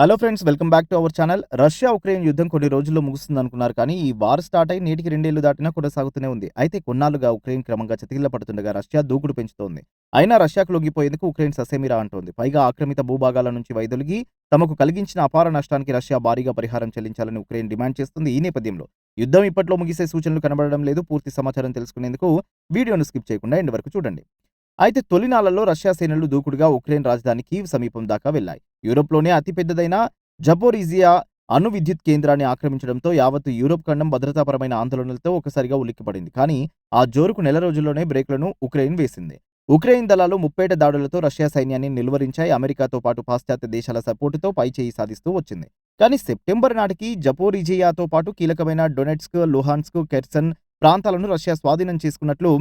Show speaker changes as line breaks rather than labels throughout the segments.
Hello friends welcome back to our channel Russia Ukraine యుద్ధం కొన్ని రోజుల్లో ముగుస్తుంది అనుకున్నారు కానీ ఈ వార్ స్టార్ట్ అయి నేటికి రెండేళ్ళు దాటినా కొనసాగుతూనే ఉంది. అయితే కొన్నాళ్ళుగా ఉక్రెయిన్ క్రమంగా చతికిల్ల పడుతుండగా రష్యా దూకుడు పెంచుతోంది. అయినా రష్యాకు లొంగిపోయేందుకు ఉక్రెయిన్ ససేమిరా అంటోంది. పైగా ఆక్రమిత భూభాగాల నుంచి వైదొలిగి తమకు కలిగించిన అపార నష్టానికి రష్యా భారీగా పరిహారం చెల్లించాలని ఉక్రెయిన్ డిమాండ్ చేస్తుంది ఈ నేపథ్యంలో. యుద్ధం ఇప్పట్లో ముగిసే సూచనలు కనబడడం లేదు. పూర్తి సమాచారం తెలుసుకునేందుకు వీడియోను స్కిప్ చేయకుండా ఎండ్ వరకు చూడండి. అయితే తొలినాళ్ళలో రష్యా సేనలు దూకుడుగా ఉక్రెయిన్ రాజధాని కీవ్ సమీపం దాకా వెళ్ళాయి యూరోప్లోనే అతిపెద్దదైన జపోరిజియా అణు విద్యుత్ కేంద్రాన్ని ఆక్రమించడంతో యావత్తు యూరోప్ ఖండం భద్రతాపరమైన ఆందోళనలతో ఒకసారిగా ఉలిక్కిపడింది. కానీ ఆ జోరుకు నెల రోజుల్లోనే బ్రేక్లను ఉక్రెయిన్ వేసింది. ఉక్రెయిన్ దళాలు ముప్పేట దాడులతో రష్యా సైన్యాన్ని నిలువరించాయి. అమెరికాతో పాటు పాశ్చాత్య దేశాల సపోర్టుతో పైచేయి సాధిస్తూ వచ్చింది. కానీ సెప్టెంబర్ నాటికి జపోరిజియాతో పాటు కీలకమైన డొనెట్స్క్ లుహాన్స్క్ కెర్సన్ ప్రాంతాలను రష్యా స్వాధీనం చేసుకున్నట్లు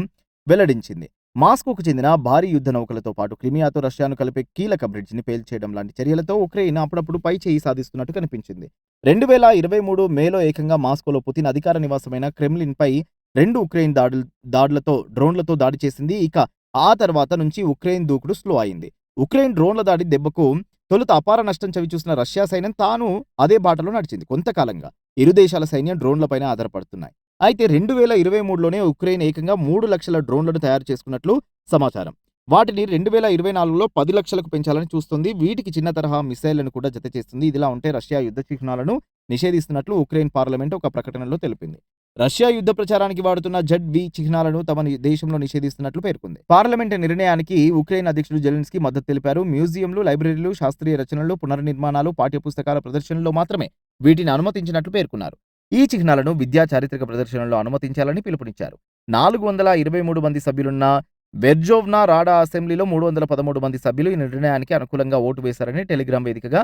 వెల్లడించింది. మాస్కోకు చెందిన భారీ యుద్ధ నౌకలతో పాటు క్రిమియాతో రష్యాను కలిపే కీలక బ్రిడ్జిని పేల్చేయడం లాంటి చర్యలతో ఉక్రెయిన్ అప్పుడప్పుడు పై చేయి సాధిస్తున్నట్టు కనిపించింది. రెండు వేల ఇరవై మూడు మేలో ఏకంగా మాస్కోలో పుతిన్ అధికార నివాసమైన క్రెమ్లిన్పై రెండు ఉక్రెయిన్ దాడులు దాడులతో డ్రోన్లతో దాడి చేసింది. ఇక ఆ తర్వాత నుంచి ఉక్రెయిన్ దూకుడు స్లో అయింది. ఉక్రెయిన్ డ్రోన్ల దాడి దెబ్బకు తొలుత అపార నష్టం చవిచూసిన రష్యా సైన్యం తాను అదే బాటలో నడిచింది కొంతకాలంగా. ఇరు దేశాల సైన్యం డ్రోన్లపైన ఆధారపడుతున్నాయి. అయితే రెండు వేల ఇరవై మూడులోనే ఉక్రెయిన్ ఏకంగా మూడు లక్షల డ్రోన్లను తయారు చేసుకున్నట్లు సమాచారం. వాటిని రెండు వేల ఇరవై నాలుగులో పది లక్షలకు పెంచాలని చూస్తుంది. వీటికి చిన్న తరహా మిసైళ్ళను కూడా జత చేస్తుంది. ఇదిలా ఉంటే రష్యా యుద్ధ చిహ్నాలను నిషేధిస్తున్నట్లు ఉక్రెయిన్ పార్లమెంట్ ఒక ప్రకటనలో తెలిపింది. రష్యా యుద్ధ ప్రచారానికి వాడుతున్న జడ్ వి చిహ్నాలను తమ దేశంలో నిషేధిస్తున్నట్లు పేర్కొంది. పార్లమెంట్ నిర్ణయానికి ఉక్రెయిన్ అధ్యక్షుడు జెలెన్స్కీ మద్దతు తెలిపారు. మ్యూజియంలు లైబ్రరీలు శాస్త్రీయ రచనలు పునర్నిర్మాణాలు పాఠ్యపుస్తకాల ప్రదర్శనలో మాత్రమే వీటిని అనుమతించినట్లు పేర్కొన్నారు. ఈ చిహ్నాలను విద్యా చారిత్రక ప్రదర్శనలో అనుమతించాలని పిలుపునిచ్చారు. నాలుగు వందల ఇరవై మూడు మంది సభ్యులున్న వెర్జోవ్నా రాడా అసెంబ్లీలో మూడు వందల పదమూడు మంది సభ్యులు ఈ నిర్ణయానికి అనుకూలంగా ఓటు వేశారని టెలిగ్రామ్ వేదికగా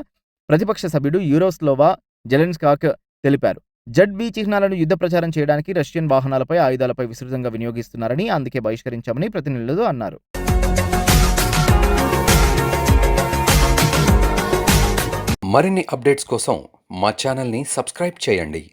ప్రతిపక్ష సభ్యుడు యూరోస్లోవా జెలెన్స్కాక్ తెలిపారు. జడ్ బి చిహ్నాలను యుద్ధ ప్రచారం చేయడానికి రష్యన్ వాహనాలపై ఆయుధాలపై విస్తృతంగా వినియోగిస్తున్నారని అందుకే బహిష్కరించామని ప్రతినిధులు అన్నారు.
మరిన్ని అప్డేట్స్ కోసం మా ఛానల్ని సబ్స్క్రైబ్ చేయండి.